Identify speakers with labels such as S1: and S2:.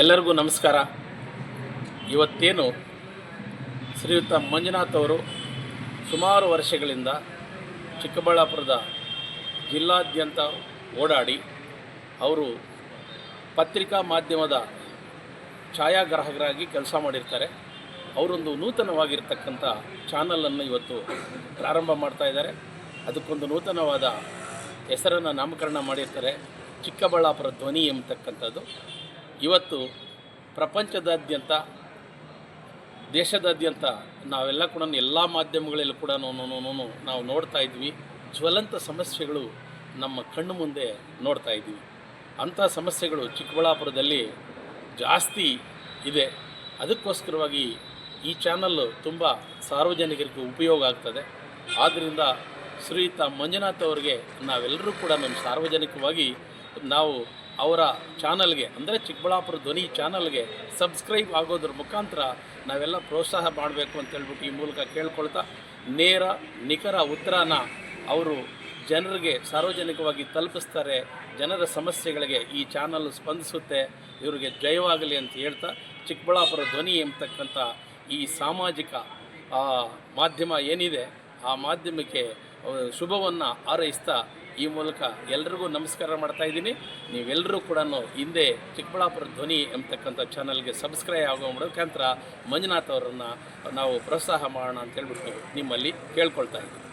S1: ಎಲ್ಲರಿಗೂ ನಮಸ್ಕಾರ. ಇವತ್ತೇನು ಶ್ರೀಯುತ ಮಂಜುನಾಥ್ ಅವರು ಸುಮಾರು ವರ್ಷಗಳಿಂದ ಚಿಕ್ಕಬಳ್ಳಾಪುರದ ಜಿಲ್ಲಾದ್ಯಂತ ಓಡಾಡಿ ಅವರು ಪತ್ರಿಕಾ ಮಾಧ್ಯಮದ ಛಾಯಾಗ್ರಾಹಕರಾಗಿ ಕೆಲಸ ಮಾಡಿರ್ತಾರೆ. ಅವರೊಂದು ನೂತನವಾಗಿರ್ತಕ್ಕಂಥ ಚಾನಲನ್ನು ಇವತ್ತು ಪ್ರಾರಂಭ ಮಾಡ್ತಾ ಇದ್ದಾರೆ. ಅದಕ್ಕೊಂದು ನೂತನವಾದ ಹೆಸರನ್ನು ನಾಮಕರಣ ಮಾಡಿರ್ತಾರೆ. ಚಿಕ್ಕಬಳ್ಳಾಪುರ ಧ್ವನಿ ಎಂಬತಕ್ಕಂಥದ್ದು. ಇವತ್ತು ಪ್ರಪಂಚದಾದ್ಯಂತ, ದೇಶದಾದ್ಯಂತ ನಾವೆಲ್ಲ ಕೂಡ ಎಲ್ಲ ಮಾಧ್ಯಮಗಳಲ್ಲೂ ಕೂಡ ನಾವು ನೋಡ್ತಾ ಇದ್ವಿ. ಜ್ವಲಂತ ಸಮಸ್ಯೆಗಳು ನಮ್ಮ ಕಣ್ಣು ಮುಂದೆ ನೋಡ್ತಾ ಇದ್ದೀವಿ ಅಂಥ ಸಮಸ್ಯೆಗಳು ಚಿಕ್ಕಬಳ್ಳಾಪುರದಲ್ಲಿ ಜಾಸ್ತಿ ಇದೆ. ಅದಕ್ಕೋಸ್ಕರವಾಗಿ ಈ ಚಾನಲ್ಲು ತುಂಬ ಸಾರ್ವಜನಿಕರಿಗೆ ಉಪಯೋಗ ಆಗ್ತದೆ. ಆದ್ದರಿಂದ ಶ್ರೀಯುತ ಮಂಜುನಾಥ್ ಅವರಿಗೆ ನಾವೆಲ್ಲರೂ ಕೂಡ ನಮ್ಮ ಸಾರ್ವಜನಿಕವಾಗಿ ನಾವು ಅವರ ಚಾನಲ್ಗೆ, ಅಂದರೆ ಚಿಕ್ಕಬಳ್ಳಾಪುರ ಧ್ವನಿ ಚಾನಲ್ಗೆ ಸಬ್ಸ್ಕ್ರೈಬ್ ಆಗೋದ್ರ ಮುಖಾಂತರ ನಾವೆಲ್ಲ ಪ್ರೋತ್ಸಾಹ ಮಾಡಬೇಕು ಅಂತ ಹೇಳ್ಬಿಟ್ಟು ಈ ಮೂಲಕ ಕೇಳ್ಕೊಳ್ತಾ, ನೇರ, ನಿಖರ ಉತ್ತರನ ಅವರು ಜನರಿಗೆ ಸಾರ್ವಜನಿಕವಾಗಿ ತಲುಪಿಸ್ತಾರೆ, ಜನರ ಸಮಸ್ಯೆಗಳಿಗೆ ಈ ಚಾನಲ್ ಸ್ಪಂದಿಸುತ್ತೆ, ಇವರಿಗೆ ಜಯವಾಗಲಿ ಅಂತ ಹೇಳ್ತಾ, ಚಿಕ್ಕಬಳ್ಳಾಪುರ ಧ್ವನಿ ಎಂಬತಕ್ಕಂಥ ಈ ಸಾಮಾಜಿಕ ಮಾಧ್ಯಮ ಏನಿದೆ, ಆ ಮಾಧ್ಯಮಕ್ಕೆ ಶುಭವನ್ನು ಹಾರೈಸ್ತಾ ಈ ಮೂಲಕ ಎಲ್ರಿಗೂ ನಮಸ್ಕಾರ ಮಾಡ್ತಾ ಇದ್ದೀನಿ. ನೀವೆಲ್ಲರೂ ಕೂಡ ಹಿಂದೆ ಚಿಕ್ಕಬಳ್ಳಾಪುರ ಧ್ವನಿ ಎಂಬತಕ್ಕಂಥ ಚಾನಲ್ಗೆ ಸಬ್ಸ್ಕ್ರೈಬ್ ಆಗೋ ಮುಖಾಂತರ ಮಂಜುನಾಥ್ ಅವರನ್ನು ನಾವು ಪ್ರೋತ್ಸಾಹ ಮಾಡೋಣ ಅಂತ ಹೇಳ್ಬಿಟ್ಟು ನಿಮ್ಮಲ್ಲಿ ಕೇಳ್ಕೊಳ್ತಾ ಇದ್ದೀನಿ.